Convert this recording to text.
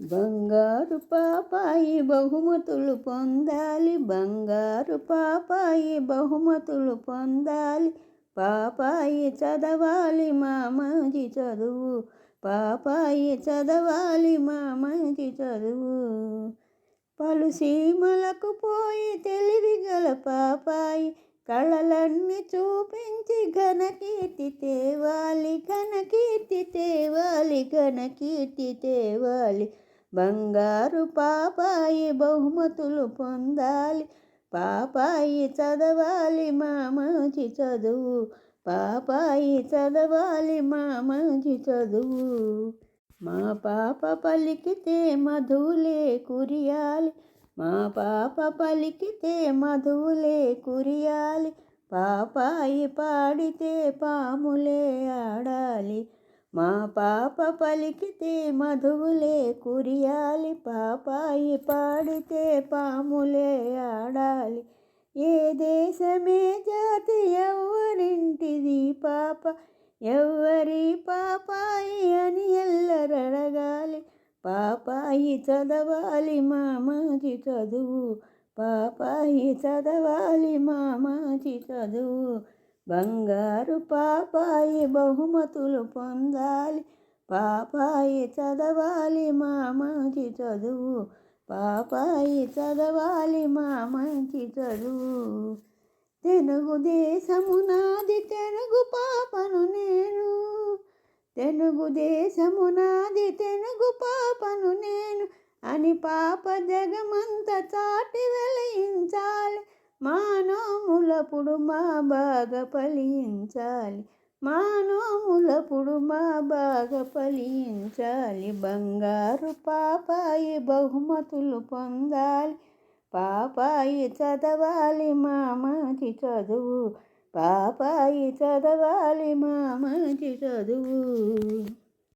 బంగారు పాపాయి బహుమతులు పొందాలి. బంగారు పాపాయి బహుమతులు పొందాలి. పాపాయి చదవాలి మా మంచి చదువు. పాపాయి చదవాలి మా మంచి చదువు. పలు సీమలకు పోయి తెలివి గల పాపాయి కళలన్నీ చూపించి ఘనకీర్తి తేవాలి. ఘనకీర్తి తేవాలి ఘనకీర్తి తేవాలి. బంగారు పాపాయి బహుమతులు పొందాలి. పాపాయి చదవాలి మా మంచి చదువు. పాపాయి చదవాలి మా మంచి చదువు. మా పాప పలికితే మధువులే కురియాలి. మా పాప పలికితే మధువులే కురియాలి. పాపాయి పాడితే పాములే ఆడాలి. మా పాప పలికితే మధువులే కురియాలి పాపాయి పాడితే పాములే ఆడాలి. ఏ దేశమే జాతి ఎవరింటిది పాప ఎవరి పాపాయి అని ఎల్లరడగాలి పాపాయి చదవాలి మామాచి చదువు పాపాయి చదవాలి మామాచి చదువు. బంగారు పాపాయి బహుమతులు పొందాలి. పాపాయి చదవాలి మా మంచి చదువు. పాపాయి చదవాలి మా మంచి చదువు. తెలుగు దేశము నాది తెలుగు పాపను నేను. తెలుగు దేశము నాది తెలుగు పాపను నేను. అని పాప జగమంత చాటి వెలించాలి మానోములపుడు మా బాగా ఫలించాలి. మానోములపుడు మా బాగా ఫలించాలి. బంగారు పాపాయి బహుమతులు పొందాలి. పాపాయి చదవాలి మా మంచి చదువు. పాపాయి చదవాలి మా మంచి చదువు.